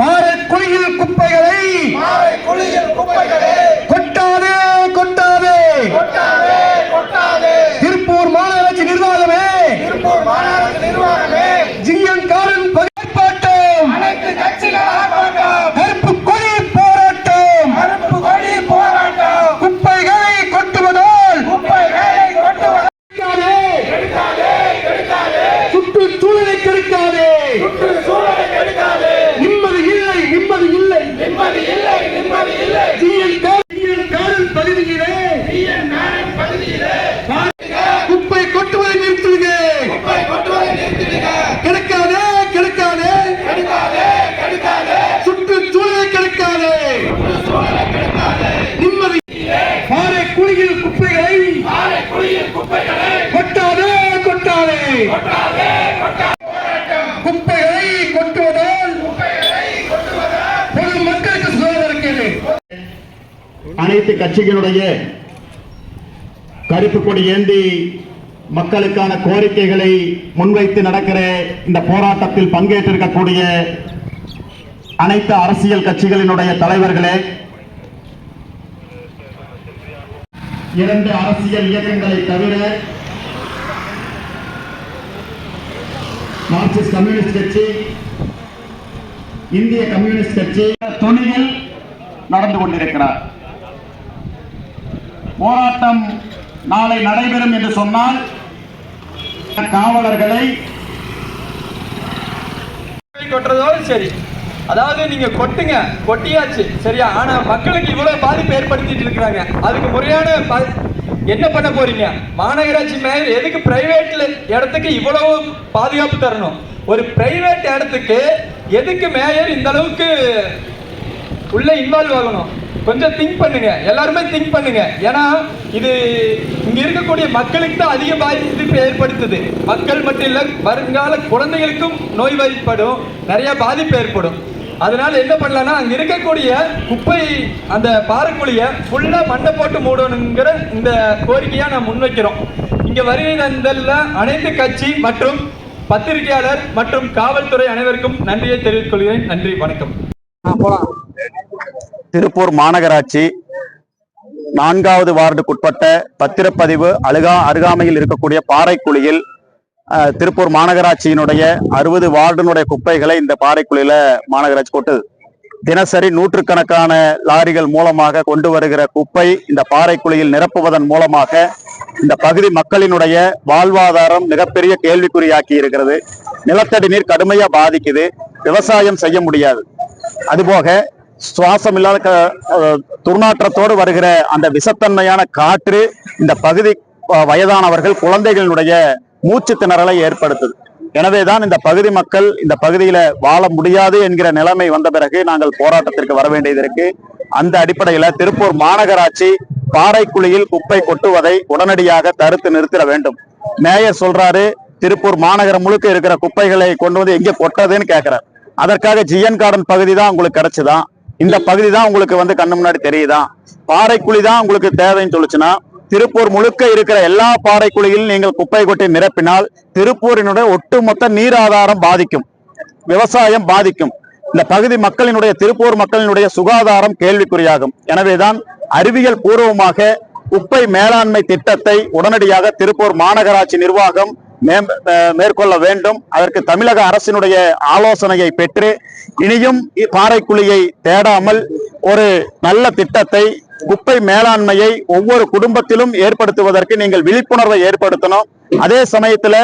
பாறை குழியில் குப்பைகளை பாறை குழியில் குப்பைகளே கொட்டாதே கொட்டாதே கொட்டாதே கொட்டாதே திருப்பூர் மாநகராட்சி நிர்வாகமே திருப்பூர் மாநகராட்சி நிர்வாகமே ஜிஎன் காரன் பகிர்ப்பாட்டம் அனைத்து கட்சிகள் ஆர்ப்பாட்டம் கருப்பு கொடி போராட்டம் கருப்பு கொடி போராட்டம் குப்பைகளை கொட்டுவதால் குப்பைகளை கொட்டுவது கெடுக்காதே, கெடுக்காதே கெடுக்காதே சுற்றுச்சூழலை கெடுக்காதே சுற்றுச்சூழலை கெடுக்காதே நிம்மதி இல்லை நிம்மதி இல்லை நிம்மதி இல்லை நிம்மதி இல்லை ஜிஎன் ஜிஎன் காரன் பகுதியிலே டிஎன் நாராயண் பகுதியிலே குப்பை கொட்டுவதை நிறுத்துங்க குப்பை கொட்டுவதை நிறுத்திடுங்க கெடுக்காதே கெடுக்காதே கெடுக்காதே கெடுக்காதே சுற்றுச்சூழலை கெடுக்காதே சுற்றுச்சூழலை கெடுக்காதே நிம்மதி பாறை குழியில் குப்பைகளை பாறை குழியில் குப்பைகளை கொட்டாதே கொட்டாதே கொட்டாதே கொட்டாதே குப்பைகளை கொட்டுவதால் குப்பைகளை கொட்டுவதால் பொது மக்களுக்கு சுகாதாரம் கேடு அனைத்து கட்சிகளுடைய கருப்பு கொடி ஏந்தி மக்களுக்கான கோரிக்கைகளை முன்வைத்து நடக்கிற இந்த போராட்டத்தில் பங்கேற்றிருக்கக்கூடிய அனைத்து அரசியல் கட்சிகளினுடைய தலைவர்களே இரண்டு அரசியல் இயக்கங்களை தவிர மார்க்சிஸ்ட் கம்யூனிஸ்ட் கட்சி இந்திய கம்யூனிஸ்ட் கட்சி துணியில் நடந்து கொண்டிருக்கிறார். போராட்டம் நாளை நடைபெறும் என்று சொன்னால் காவலர்களை கொட்டுறதோடு சரி. அதாவது நீங்க கொட்டுங்க கொட்டியாச்சு. சரியா? ஆனா மக்களுக்கு இவ்வளவு பாதிப்பு ஏற்படுத்திட்டு இருக்கிறாங்க. அதுக்கு முறையான என்ன பண்ண போறீங்க? மாநகராட்சி மேயர் எதுக்கு பிரைவேட்ல இடத்துக்கு இவ்வளவு பாதுகாப்பு தரணும்? ஒரு பிரைவேட் இடத்துக்கு எதுக்கு மேயர் இந்த அளவுக்கு உள்ள இன்வால்வ் ஆகணும்? கொஞ்சம் திங்க் பண்ணுங்க. எல்லாருமே திங்க் பண்ணுங்க. ஏன்னா இது இங்க இருக்கக்கூடிய மக்களுக்கு தான் அதிக பாதிப்பு ஏற்படுத்துது. மக்கள் மட்டும் இல்ல வருங்கால குழந்தைகளுக்கும் நோய்வாய்ப்படும் நிறைய பாதிப்பு ஏற்படும். அதனால என்ன பண்ணலாம்னா அங்க இருக்கக்கூடிய குப்பை அந்த பாறைக்குழிய ஃபுல்லா மண்ணை போட்டு மூடணுங்கிற இந்த கோரிக்கையா நான் முன்வைக்கிறோம். இங்க வருகை தந்தல்ல அனைத்து கட்சி மற்றும் பத்திரிகையாளர் மற்றும் காவல்துறை அனைவருக்கும் நன்றியை தெரிவித்துக் கொள்கிறேன். நன்றி வணக்கம். திருப்பூர் மாநகராட்சி நான்காவது வார்டுக்குட்பட்ட பத்திரப்பதிவு அழுகா அருகாமையில் இருக்கக்கூடிய பாறைக்குழியில் திருப்பூர் மாநகராட்சியினுடைய அறுபது வார்டினுடைய குப்பைகளை இந்த பாறைக்குழியில மாநகராட்சி கொட்டுது. தினசரி நூற்றுக்கணக்கான லாரிகள் மூலமாக கொண்டு வருகிற குப்பை இந்த பாறைக்குழியில் நிரப்புவதன் மூலமாக இந்த பகுதி மக்களினுடைய வாழ்வாதாரம் மிகப்பெரிய கேள்விக்குறியாக்கி இருக்கிறது. நிலத்தடி நீர் கடுமையா பாதிக்குது. விவசாயம் செய்ய முடியாது. அதுபோக சுவாசம் இல்லாத துர்நாற்றத்தோடு வருகிற அந்த விஷத்தன்மையான காற்று இந்த பகுதி வயதானவர்கள் குழந்தைகளினுடைய மூச்சு திணறலை ஏற்படுத்துது. எனவேதான் இந்த பகுதி மக்கள் இந்த பகுதியில வாழ முடியாது என்கிற நிலைமை வந்த பிறகு நாங்கள் போராட்டத்திற்கு வர வேண்டியது இருக்கு. அந்த அடிப்படையில திருப்பூர் மாநகராட்சி பாறைக்குழியில் குப்பை கொட்டுவதை உடனடியாக தடுத்து நிறுத்திட வேண்டும். மேயர் சொல்றாரு திருப்பூர் மாநகரம் முழுக்க இருக்கிற குப்பைகளை கொண்டு வந்து எங்க கொட்டதுன்னு கேட்கிறார் அதற்காக ஜிஎன் கார்டன் பகுதி தான் உங்களுக்கு கிடைச்சுதான். இந்த பகுதி தான் உங்களுக்கு வந்து கண்ணு முன்னாடி தெரியுதா? பாறைக்குழி தான் உங்களுக்கு தேவைன்னு சொல்லுச்சுன்னா திருப்பூர் முழுக்க இருக்கிற எல்லா பாறைக்குழியில் நீங்கள் குப்பை கொட்டி நிரப்பினால் திருப்பூரினுடைய ஒட்டுமொத்த நீர் ஆதாரம் பாதிக்கும். விவசாயம் பாதிக்கும். இந்த பகுதி மக்களினுடைய திருப்பூர் மக்களினுடைய சுகாதாரம் கேள்விக்குறியாகும். எனவேதான் அறிவியல் பூர்வமாக குப்பை மேலாண்மை திட்டத்தை உடனடியாக திருப்பூர் மாநகராட்சி நிர்வாகம் மேற்கொள்ள வேண்டும். அதற்கு தமிழக அரசினுடைய ஆலோசனையை பெற்று இனியும் பாறைக்குழியை தேடாமல் ஒரு நல்ல திட்டத்தை குப்பை மேலாண்மையை ஒவ்வொரு குடும்பத்திலும் ஏற்படுத்துவதற்கு நீங்கள் விழிப்புணர்வை ஏற்படுத்தணும். அதே சமயத்துல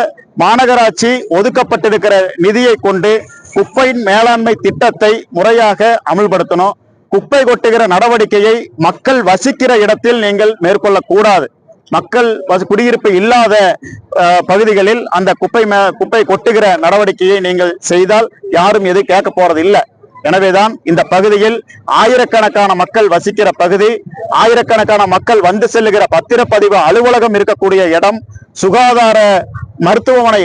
மாநகராட்சி ஒதுக்கப்பட்டிருக்கிற நிதியை கொண்டு குப்பையின் மேலாண்மை திட்டத்தை முறையாக அமல்படுத்தணும். குப்பை கொட்டுகிற நடவடிக்கையை மக்கள் வசிக்கிற இடத்தில் நீங்கள் மேற்கொள்ளக்கூடாது. மக்கள் வசி- குடியிருப்பு இல்லாத பகுதிகளில் அந்த குப்பை குப்பை கொட்டுகிற நடவடிக்கையை நீங்கள் செய்தால் யாரும் எது கேட்க போறது இல்லை. எனவேதான் இந்த பகுதியில் ஆயிரக்கணக்கான மக்கள் வசிக்கிற பகுதி ஆயிரக்கணக்கான மக்கள் வந்து செல்லுகிற பத்திரப்பதிவு அலுவலகம் இருக்கக்கூடிய இடம் சுகாதார மருத்துவமனை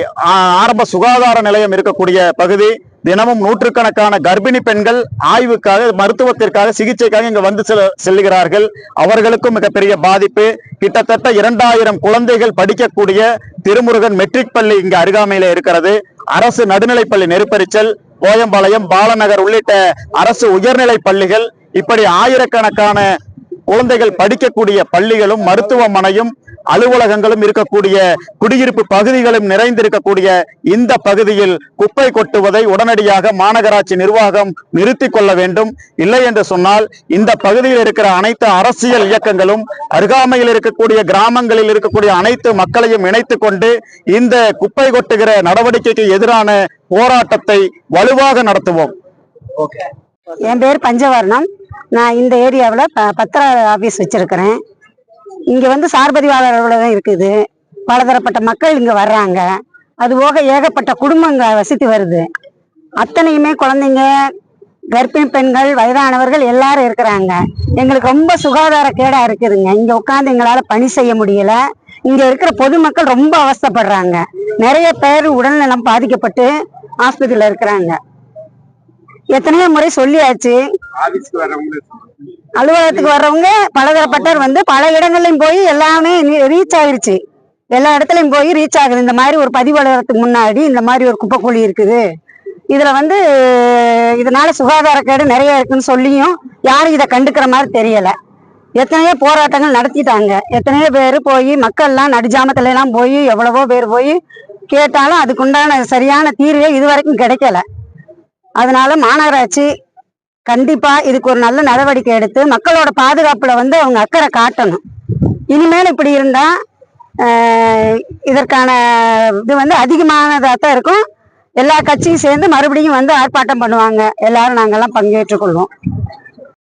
ஆரம்ப சுகாதார நிலையம் இருக்கக்கூடிய பகுதி தினமும் நூற்றுக்கணக்கான கர்ப்பிணி பெண்கள் ஆய்வுக்காக மருத்துவத்திற்காக சிகிச்சைக்காக இங்கு வந்து செல்லுகிறார்கள். அவர்களுக்கும் மிகப்பெரிய பாதிப்பு. கிட்டத்தட்ட இரண்டாயிரம் குழந்தைகள் படிக்கக்கூடிய திருமுருகன் மெட்ரிக் பள்ளி இங்கு அருகாமையில இருக்கிறது. அரசு நடுநிலைப்பள்ளி நெருப்பரிச்சல் கோயம்பாளையம் பாலநகர் உள்ளிட்ட அரசு உயர்நிலை பள்ளிகள் இப்படி ஆயிரக்கணக்கான குழந்தைகள் படிக்கக்கூடிய பள்ளிகளும் மருத்துவமனையும் அலுவலகங்களும் இருக்கக்கூடிய குடியிருப்பு பகுதிகளும் நிறைந்திருக்கக்கூடிய இந்த பகுதியில் குப்பை கொட்டுவதை உடனடியாக மாநகராட்சி நிர்வாகம் நிறுத்தி கொள்ள வேண்டும். இல்லை என்று சொன்னால் இந்த பகுதியில் இருக்கிற அனைத்து அரசியல் இயக்கங்களும் அருகாமையில் இருக்கக்கூடிய கிராமங்களில் இருக்கக்கூடிய அனைத்து மக்களையும் இணைத்துக் கொண்டு இந்த குப்பை கொட்டுகிற நடவடிக்கைக்கு எதிரான போராட்டத்தை வலுவாக நடத்துவோம். என் பேர் பஞ்சவர்ணம். நான் இந்த ஏரியாவில் ப பத்திர ஆஃபீஸ் வச்சிருக்கிறேன். இங்கே வந்து சார்பதிவாளர் தான் இருக்குது. பலதரப்பட்ட மக்கள் இங்கே வர்றாங்க. அது போக ஏகப்பட்ட குடும்பங்க வசித்து வருது. அத்தனையுமே குழந்தைங்க கர்ப்பிணி பெண்கள் வயதானவர்கள் எல்லாரும் இருக்கிறாங்க. எங்களுக்கு ரொம்ப சுகாதார கேடா இருக்குதுங்க. இங்க உட்காந்து எங்களால பணி செய்ய முடியல. இங்க இருக்கிற பொதுமக்கள் ரொம்ப அவஸ்தைப்படுறாங்க. நிறைய பேர் உடல்நலம் பாதிக்கப்பட்டு ஆஸ்பத்திரியில இருக்கிறாங்க. எத்தனையோ முறை சொல்லியாச்சு. அலுவலகத்துக்கு வர்றவங்க பலதரப்பட்டவர் வந்து பல இடங்கள்லயும் போய் எல்லாமே ரீச் ஆயிருச்சு. எல்லா இடத்துலயும் போய் ரீச் ஆகுது. இந்த மாதிரி ஒரு பதிவாளருக்கு முன்னாடி இந்த மாதிரி ஒரு குப்பை குழி இருக்குது. இதுல வந்து இதனால சுகாதாரக்கேடு நிறைய இருக்குன்னு சொல்லியும் யாரும் இதை கண்டுக்கிற மாதிரி தெரியல. எத்தனையோ போராட்டங்கள் நடத்திட்டாங்க. எத்தனையோ பேர் போய் மக்கள்லாம் நடுஜாமத்துல எல்லாம் போய் எவ்வளவோ பேர் போய் கேட்டாலும் அதுக்குண்டான சரியான தீர்வே இது வரைக்கும் கிடைக்கல. அதனால மாநகராட்சி கண்டிப்பா இதுக்கு ஒரு நல்ல நடவடிக்கை எடுத்து மக்களோட பாதுகாப்புல வந்து அவங்க அக்கறை காட்டணும். இனிமேல் இப்படி இருந்தா இதற்கான இது வந்து அதிகமானதாக தான் இருக்கும். எல்லா கட்சியும் சேர்ந்து மறுபடியும் வந்து ஆர்ப்பாட்டம் பண்ணுவாங்க. எல்லாரும் நாங்கள்லாம் பங்கேற்றுக்கொள்வோம்.